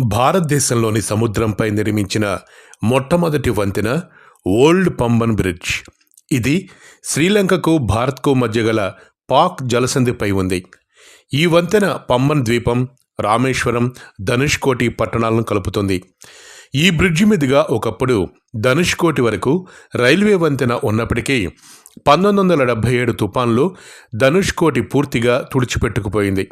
భారతదేశంలోని సముద్రంపై నిర్మించిన మొట్టమొదటి వంతెన ఓల్డ్ పంబన్ బ్రిడ్జ్. ఇది శ్రీలంకకు భారత్కు మధ్య గల పాక్ జలసంధిపై ఉంది. ఈ వంతెన పంబన్ ద్వీపం రామేశ్వరం ధనుష్కోటి పట్టణాలను కలుపుతుంది. ఈ బ్రిడ్జి మీదుగా ఒకప్పుడు ధనుష్కోటి వరకు రైల్వే వంతెన ఉన్నప్పటికీ పంతొమ్మిది వందల డెబ్బై ఏడు తుఫాన్లో ధనుష్కోటి పూర్తిగా తుడిచిపెట్టుకుపోయింది.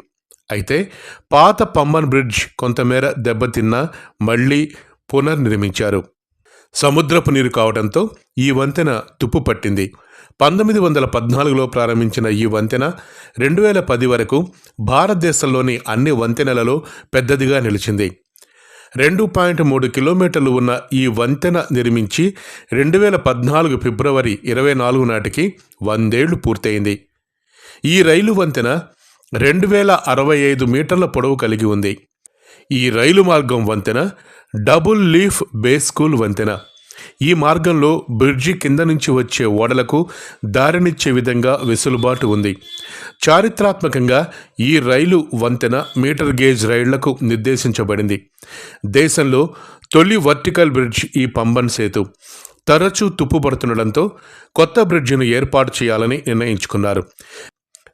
అయితే పాత పంబన్ బ్రిడ్జ్ కొంతమేర దెబ్బతిన్నా మళ్ళీ పునర్నిర్మించారు. సముద్రపు నీరు కావడంతో ఈ వంతెన తుప్పు పట్టింది. పంతొమ్మిది వందల పద్నాలుగులో ప్రారంభించిన ఈ వంతెన రెండు వేల పది వరకు భారతదేశంలోని అన్ని వంతెనలలో పెద్దదిగా నిలిచింది. రెండు పాయింట్ మూడు కిలోమీటర్లు ఉన్న ఈ వంతెన నిర్మించి రెండు వేల పద్నాలుగు ఫిబ్రవరి ఇరవై నాలుగు నాటికి వందేళ్ళు పూర్తయింది. ఈ రైలు వంతెన రెండు వేల అరవై ఐదు మీటర్ల పొడవు కలిగి ఉంది. ఈ రైలు మార్గం వంతెన డబుల్ లీఫ్ బేస్ స్కూల్ వంతెన. ఈ మార్గంలో బ్రిడ్జి కింద నుంచి వచ్చే ఓడలకు దారినిచ్చే విధంగా వెసులుబాటు ఉంది. చారిత్రాత్మకంగా ఈ రైలు వంతెన మీటర్ గేజ్ రైళ్ళకు నిర్దేశించబడింది. దేశంలో తొలి వర్టికల్ బ్రిడ్జ్ ఈ పంబన్ సేతు. తరచూ తుప్పుపడుతుండడంతో కొత్త బ్రిడ్జిను ఏర్పాటు చేయాలని నిర్ణయించుకున్నారు.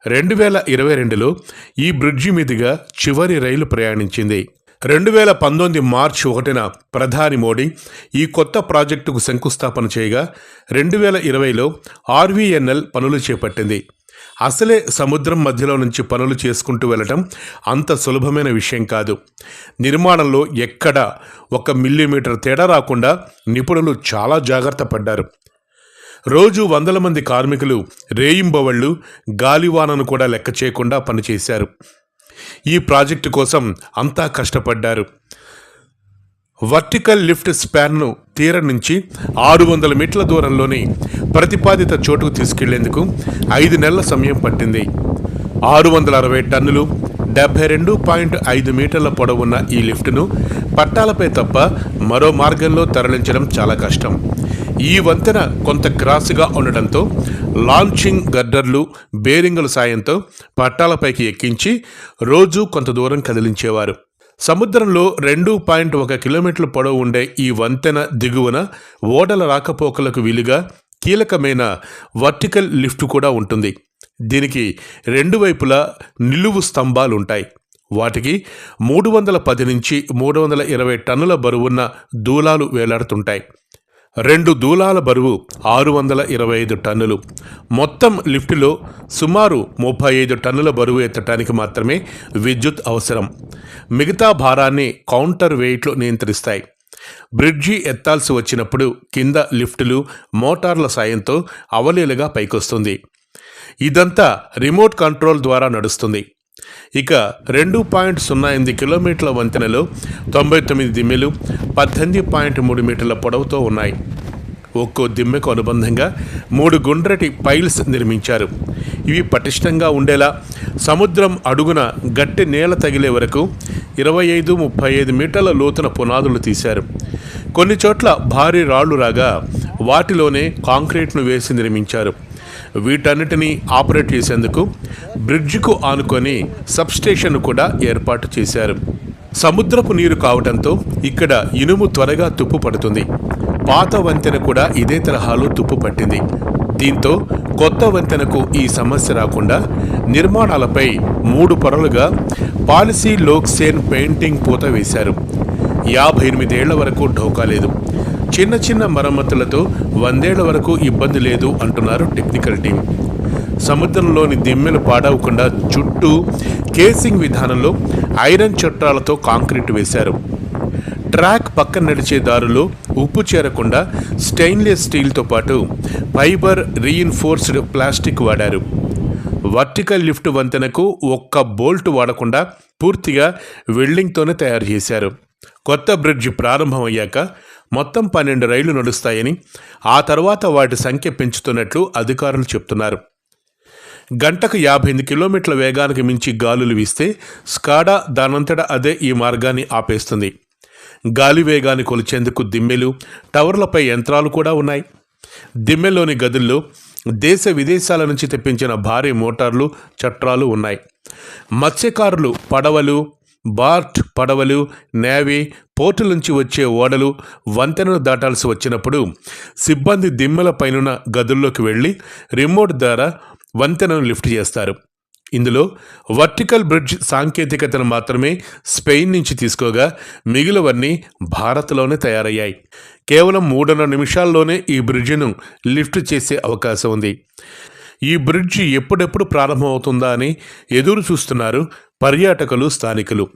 రెండు వేల ఇరవై రెండులో ఈ బ్రిడ్జి మీదుగా చివరి రైలు ప్రయాణించింది. రెండు వేల పంతొమ్మిది మార్చి ఒకటిన ప్రధాని మోడీ ఈ కొత్త ప్రాజెక్టుకు శంకుస్థాపన చేయగా రెండు వేల ఇరవైలో ఆర్వీఎన్ఎల్ పనులు చేపట్టింది. అసలే సముద్రం మధ్యలో నుంచి పనులు చేసుకుంటూ వెళ్ళటం అంత సులభమైన విషయం కాదు. నిర్మాణంలో ఎక్కడ ఒక మిల్లీమీటర్ తేడా రాకుండా నిపుణులు చాలా జాగ్రత్త పడ్డారు. రోజు వందల మంది కార్మికులు రేయింబవళ్ళు గాలివానను కూడా లెక్క చేయకుండా పనిచేశారు. ఈ ప్రాజెక్టు కోసం అంతా కష్టపడ్డారు. వర్టికల్ లిఫ్ట్ స్పాన్ను తీరం నుంచి ఆరు వందల మీటర్ల దూరంలోని ప్రతిపాదిత చోటుకు తీసుకెళ్ళేందుకు ఐదు నెలల సమయం పట్టింది. ఆరు వందల అరవై టన్నులు డెబ్బై రెండు పాయింట్ ఐదు మీటర్ల పొడవున్న ఈ లిఫ్ట్ను పట్టాలపై తప్ప మరో మార్గంలో తరలించడం చాలా కష్టం. ఈ వంతెన కొంత క్రాస్గా ఉండడంతో లాంచింగ్ గడ్డర్లు బేరింగుల సాయంతో పట్టాలపైకి ఎక్కించి రోజు కొంత దూరం కదిలించేవారు. సముద్రంలో రెండు పాయింట్ ఒక కిలోమీటర్ల పొడవు ఉండే ఈ వంతెన దిగువన ఓడల రాకపోకలకు వీలుగా కీలకమైన వర్టికల్ లిఫ్ట్ కూడా ఉంటుంది. దీనికి రెండు వైపులా నిలువు స్తంభాలు ఉంటాయి వాటికి మూడు వందల పది నుంచి మూడు వందల ఇరవై టన్నుల బరువున్న దూలాలు వేలాడుతుంటాయి. రెండు దూలాల బరువు ఆరు వందల ఇరవై ఐదు టన్నులు. మొత్తం లిఫ్టులో సుమారు ముప్పై ఐదు టన్నుల బరువు ఎత్తడానికి మాత్రమే విద్యుత్ అవసరం. మిగతా భారాన్ని కౌంటర్ వెయిట్లు నియంత్రిస్తాయి. బ్రిడ్జి ఎత్తాల్సి వచ్చినప్పుడు కింద లిఫ్టులు మోటార్ల సాయంతో అవలీలుగా పైకొస్తుంది. ఇదంతా రిమోట్ కంట్రోల్ ద్వారా నడుస్తుంది. ఇక రెండు పాయింట్ సున్నా ఎనిమిది కిలోమీటర్ల వంతెనలో తొంభై తొమ్మిది దిమ్మెలు పద్దెనిమిది పాయింట్ మూడు మీటర్ల పొడవుతో ఉన్నాయి. ఒక్కో దిమ్మెకు అనుబంధంగా మూడు గుండ్రటి పైల్స్ నిర్మించారు. ఇవి పటిష్టంగా ఉండేలా సముద్రం అడుగున గట్టి నేల తగిలే వరకు ఇరవై ఐదు ముప్పై ఐదు మీటర్ల లోతున పునాదులు తీశారు. కొన్ని చోట్ల భారీ రాళ్ళు రాగా వాటిలోనే కాంక్రీట్ను వేసి నిర్మించారు. వీటన్నిటినీ ఆపరేట్ చేసేందుకు బ్రిడ్జ్కు ఆనుకొని సబ్స్టేషన్ కూడా ఏర్పాటు చేశారు. సముద్రపు నీరు కావడంతో ఇక్కడ ఇనుము త్వరగా తుప్పు పడుతుంది. పాత వంతెన కూడా ఇదే తరహాలో తుప్పు పట్టింది. దీంతో కొత్త వంతెనకు ఈ సమస్య రాకుండా నిర్మాణాలపై మూడు పొరలుగా పాలసీ లోక్సేన్ పెయింటింగ్ పూత వేశారు. యాభై ఎనిమిదేళ్ళ వరకు ఢోకా లేదు. చిన్న చిన్న మరమ్మతులతో వందేళ్ళ వరకు ఇబ్బంది లేదు అంటున్నారు టెక్నికల్ టీం సముద్రంలోని దిమ్మెలు పాడవకుండా చుట్టూ కేసింగ్ విధానంలో ఐరన్ చట్టాలతో కాంక్రీట్ వేశారు. ట్రాక్ పక్కన నడిచే దారిలో ఉప్పు చేరకుండా స్టెయిన్లెస్ స్టీల్తో పాటు ఫైబర్ రీఇన్ఫోర్స్డ్ ప్లాస్టిక్ వాడారు. వర్టికల్ లిఫ్ట్ వంతెనకు ఒక్క బోల్ట్ వాడకుండా పూర్తిగా వెల్డింగ్తోనే తయారు చేశారు. కొత్త బ్రిడ్జ్ ప్రారంభమయ్యాక మొత్తం పన్నెండు రైళ్ళు నడుస్తాయని ఆ తర్వాత వాటి సంఖ్య పెంచుతున్నట్లు అధికారులు చెప్తున్నారు. గంటకు యాభై ఎనిమిది కిలోమీటర్ల వేగానికి మించి గాలులు వీస్తే స్కాడా దానంతట అదే ఈ మార్గాన్ని ఆపేస్తుంది. గాలి వేగాన్ని కొలిచేందుకు దిమ్మెలు టవర్లపై యంత్రాలు కూడా ఉన్నాయి. దిమ్మెలోని గదుల్లో దేశ విదేశాల నుంచి తెప్పించిన భారీ మోటార్లు చట్రాలు ఉన్నాయి. మత్స్యకారులు పడవలు బార్ట్ పడవలు నేవీ పోర్టుల నుంచి వచ్చే ఓడలు వంతెనను దాటాల్సి వచ్చినప్పుడు సిబ్బంది దిమ్మల పైనున్న గదుల్లోకి వెళ్ళి రిమోట్ ద్వారా వంతెనను లిఫ్ట్ చేస్తారు. ఇందులో వర్టికల్ బ్రిడ్జ్ సాంకేతికతను మాత్రమే స్పెయిన్ నుంచి తీసుకోగా మిగిలివన్నీ భారత్లోనే తయారయ్యాయి. కేవలం మూడున్నర నిమిషాల్లోనే ఈ బ్రిడ్జ్ను లిఫ్ట్ చేసే అవకాశం ఉంది. ఈ బ్రిడ్జి ఎప్పుడెప్పుడు ప్రారంభమవుతుందా అని ఎదురు చూస్తున్నారు పర్యాటకులు స్థానికులు.